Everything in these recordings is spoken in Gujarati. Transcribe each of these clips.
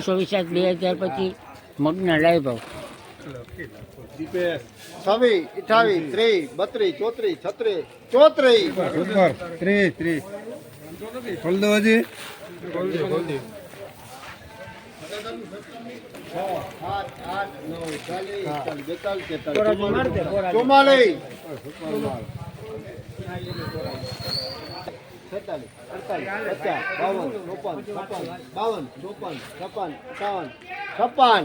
ચોવીસ સાત બે હજાર પછી મગના લાઈ ભાવ છવ્વીસ અઠાવીસ ત્રીસ બત્રીસ ચોત્રીસ છત્રીસ ચોત્રીસ છેતાલીસ અડતાલીસ પચાસ બાવન ચોપન છપ્પન બાવન ચોપન છપ્પન અઠાવન છપ્પન.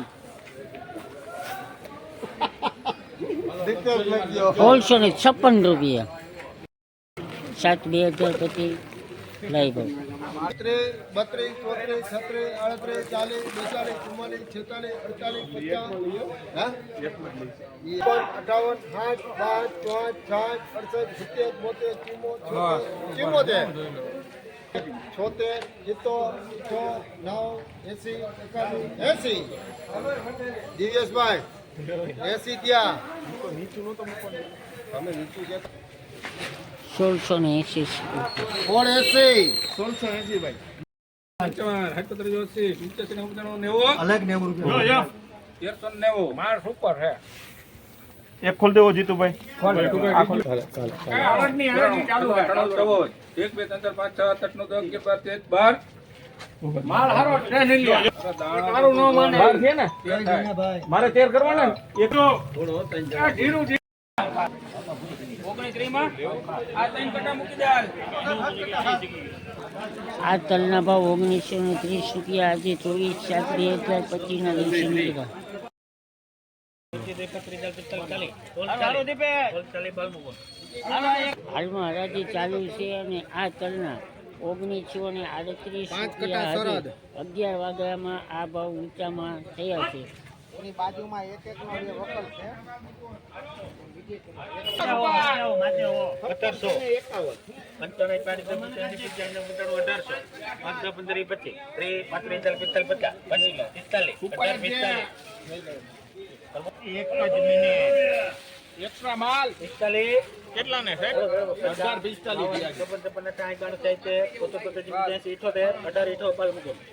સોળસો ને છપ્પન રૂપિયા. સાત બે હજાર પછી લાઈ ભાવ ત્રીસ બત્રીસ ચોત્રીસ છત્રીસ અડત્રીસ ચાલીસ બેતાલીસ ચુમ્માલીસ છેતાલીસ અડતાલીસ પચાસ અઠાવન સાઠ પાંચ પાંચ સાઠ અડસઠ સિત્તેર બોતેર ચુમ્મોતેર છોતેર સિત્તોર છ નવ એસી એકાસી એસી દિવ્યેશભાઈ, એસી ત્યાં તમે નીચું સોળસો ને એસી સોળ એસી સોળસો એસી ભાઈ. એક ખોલ દેવો જીતુભાઈ એક બે ત્રણ પાંચ છ આઠ નવ દસ અગિયાર બાર તેર બાર. મારે તેર કરવાના આ તલના ભાવ ઓગણીસો ને ત્રીસ રૂપિયા આજે ચોવીસ સાત બે હજાર પચીસના દિવસે નીકળ્યા. હાલમાં હરાજી ચાલુ છે અને આ તલના ઓગણીસો ને આડત્રીસ રૂપિયા અગિયાર વાગ્યામાં આ ભાવ ઊંચામાં થયા છે. એની બાજુમાં એક એક નો જે વકલ છે. એક્સ્ટ્રા માલ. કેટલા ને હજાર પિસ્તાલીસ. અઢાર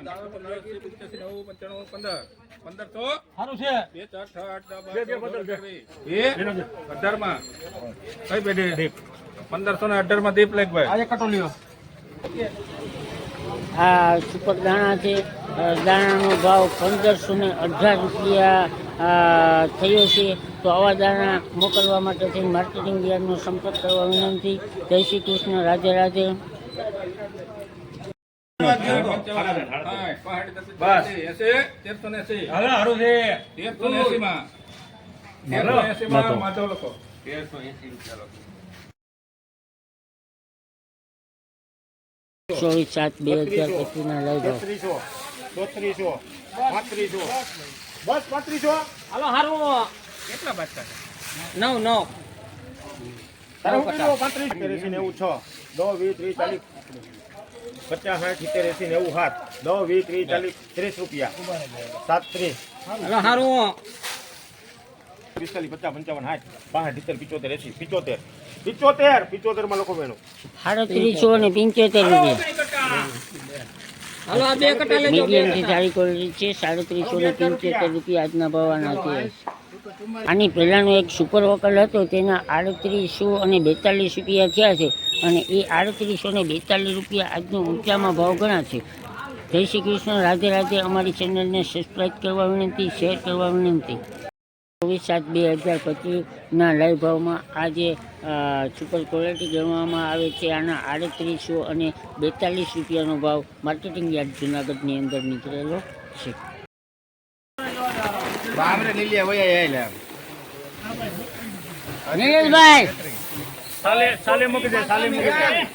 હું થયું અઢાર ઇઠોતેર પંચાણું પંદર. પંદરસો સારું છે. બે ચાર છ આઠ દસ બાર તેર ચૌદ, એ? અઢારમાં કઈ પેઢી પંદરસો ને અઢારમાં દીપ લેખ ભાઈ. આજે કટોલીઓ આ સુપર દાણા છે દાણાનો ભાવ પંદરસો ને અઢાર રૂપિયા થયો છે. તો આવા દાણા મોકલવા માટે માર્કેટિંગ યાર્ડનો સંપર્ક કરવા વિનંતી. જય શ્રી કૃષ્ણ. રાધે રાધે બસ એસી તેરસો ને એસી હાલો સારું છે તેરસો ને એસી માં તેરસો ને એસી માં માધવ લખો તેરસો એસી રૂપિયા ચોવીસ સાત બે હજાર પચીસના લઈ ભાવ ત્રીસો બત્રીસો પાંત્રીસો બસ પાંત્રીસો હાલો હારું કેટલા છે? નવ નવ પાંત્રીસ નેવું છ દો વીસ ત્રીસ ચાલીસ પચાસ સાઠ સિત્તેર એસી નેવું હાથ દો વીસ ત્રીસ ચાલીસ ત્રીસ રૂપિયા. સાત ત્રીસ પિસ્તાલીસ પચાસ પંચાવન સાઠ બાસઠ સિત્તેર પિચોતેર એસી પિચોતેર. પિચોતેર! પિચોતેરમાં લખો બેનો સાડત્રીસો ને પિંચોતેર રૂપિયા. મીડિયમથી સારી ક્વોલિટી છે સાડત્રીસો ને પંચોતેર રૂપિયા આજના ભાવના છે. આની પહેલાંનો એક સુપર વકલ હતો, તેના આડત્રીસો અને બેતાલીસ રૂપિયા થયા છે અને એ આડત્રીસો ને બેતાલીસ રૂપિયા આજનો ઊંચામાં ભાવ ગણા છે. જય શ્રી કૃષ્ણ, રાધે રાધે અમારી ચેનલને સબસ્ક્રાઈબ કરવા વિનંતી શેર કરવા વિનંતી. ચોવીસ સાત બે હજાર પચીસના લાઈવ ભાવમાં આજે જે સુપર ક્વોલિટી ગણવામાં આવે છે. આના આડત્રીસો અને બેતાલીસ રૂપિયાનો ભાવ માર્કેટિંગ યાર્ડ જુનાગઢની અંદર નીકળેલો છે. બામરે નીલિયા વયા આયેલા નિલેશભાઈ. સાલે સાલે મૂકી દે સાલે મૂકી દે.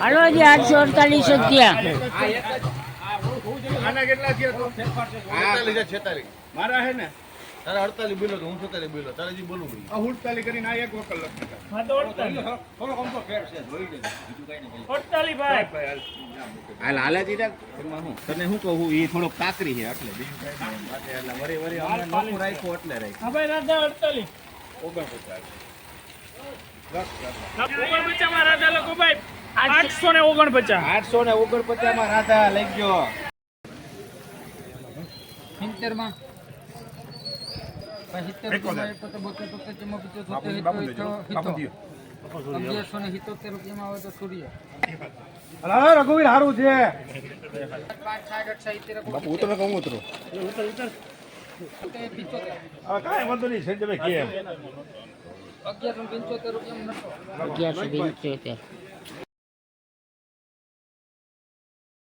હાલો આઠસો જ તો? અડતાલીસ મારા હે ને? તારે અડતાલીસ બોલો તો હું છેતાલીસ બોલો તારે જે બોલું નહીં આ હુડતાલી કરીને આ એક વકલ લખ થોડો કમ તો ફેર છે જોઈ લેજો. બીજું કઈ નહીં. ભાઈ. હાલ. હાલે દીધા એમાં હું? તને શું કહું એ થોડો કાકરી છે એટલે બીજું કઈ નહીં. માટે એટલે વરી વરી નોખું રાખ્યું એટલે રાખ્યું. આઠસો ને ઓગણપચાસ. આઠસો ને ઓગણપચાસમાં રાધા લઈ ગયો સિત્તેરમાં? અગિયારસો ને સિત્તોતેર રૂપિયામાં આવે તો સૂર્ય. રઘુવીર સારું છે. પાંચ સાઠ અઠ બાપુ ઉતરો. કહું ઉતરો હવે કાંઈ વાંધો નહીં સંજયભાઈ કેમ? અગિયારસો પંચોતેર રૂપિયા અગિયારસો પંચોતેર.